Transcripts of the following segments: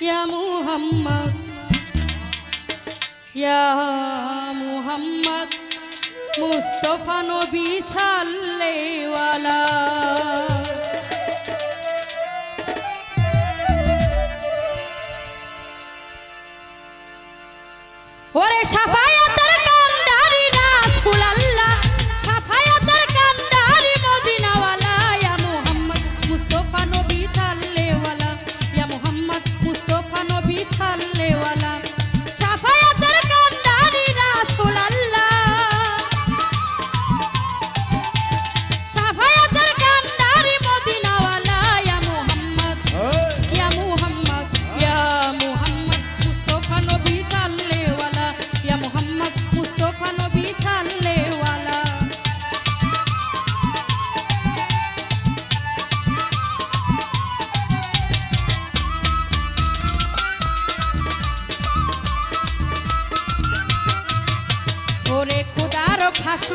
Ya Muhammad Ya Muhammad Mustafa Nabi Sallallahu Alaihi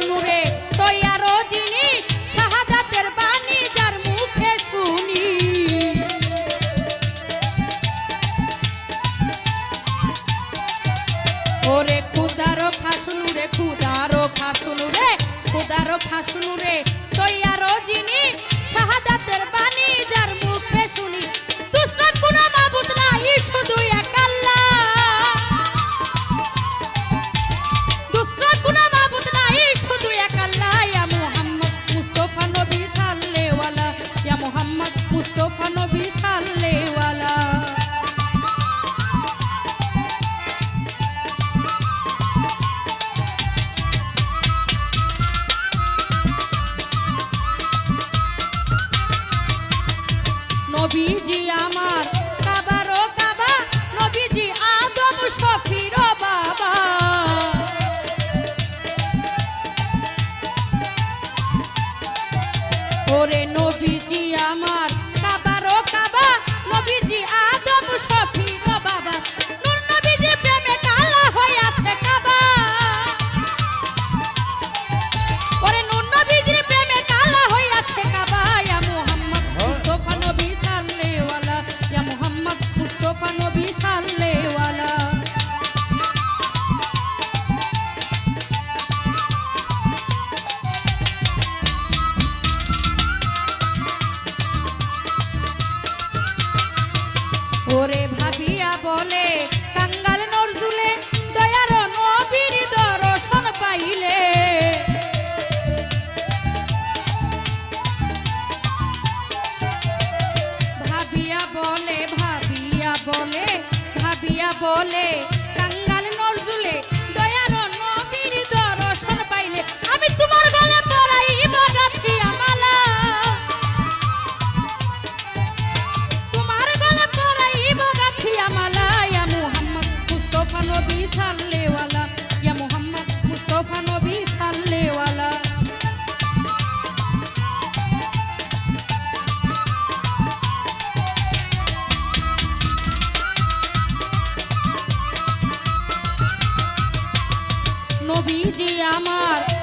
নুরে তৈয়ারো যিনি শাহাদাতের বাণী যার মুখে শুনি। ওরে খুদারো ফাঁসুনু রে খুদারো ফাঁসুনু রে, খুদারো ফাঁসুনু রে তৈয়ারো শাহাদাতের বাণী নবীজি আমার বলে নবীজি আমার